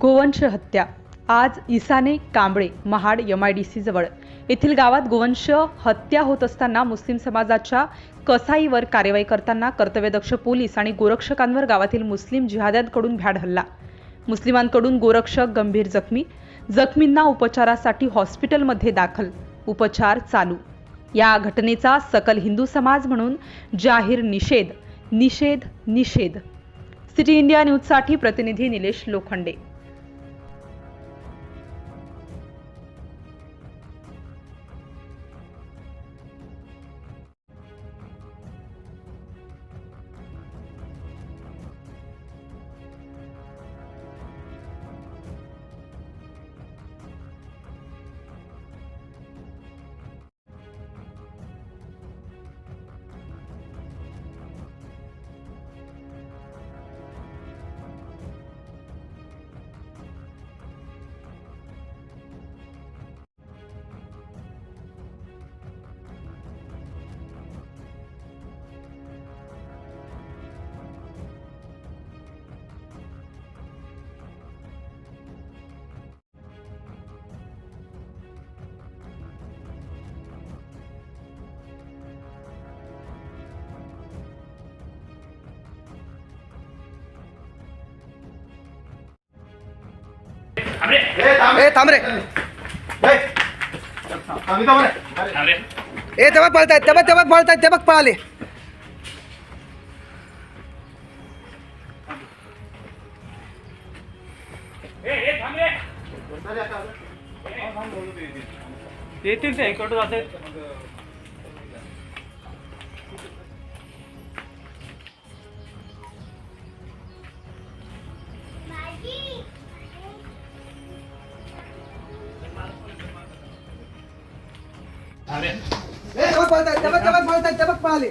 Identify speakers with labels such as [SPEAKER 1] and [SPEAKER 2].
[SPEAKER 1] गोवंश हत्या. आज इसाने Kamble Mahad M I D C जवळ. येथील गावात गोवंश हत्या होत असताना मुस्लिम समाजाच्या कसाईवर कारवाई करताना कर्तव्यदक्ष पोलीस आणि गोरक्षकांवर गावातील मुस्लिम जिहाद्यांकडून भ्याड हल्ला. मुस्लिमांकडून गोरक्षक गंभीर जखमी. जखमींना उपचारासाठी हॉस्पिटलमध्ये दाखल. उपचार चालू. या घटनेचा सकल हिंदू समाज म्हणून जाहीर निषेध. निषेध निषेध. सिटी इंडिया न्यूजसाठी प्रतिनिधी निलेश लोखंडे.
[SPEAKER 2] ए थांब रे. ए ते बघ पळतायत ते बघ ते बघ पळतायत ते बघ पळाले.
[SPEAKER 3] येतील ते इकडं जाते.
[SPEAKER 2] चमक पळताय चमक चमक पळताय चमक पळाले.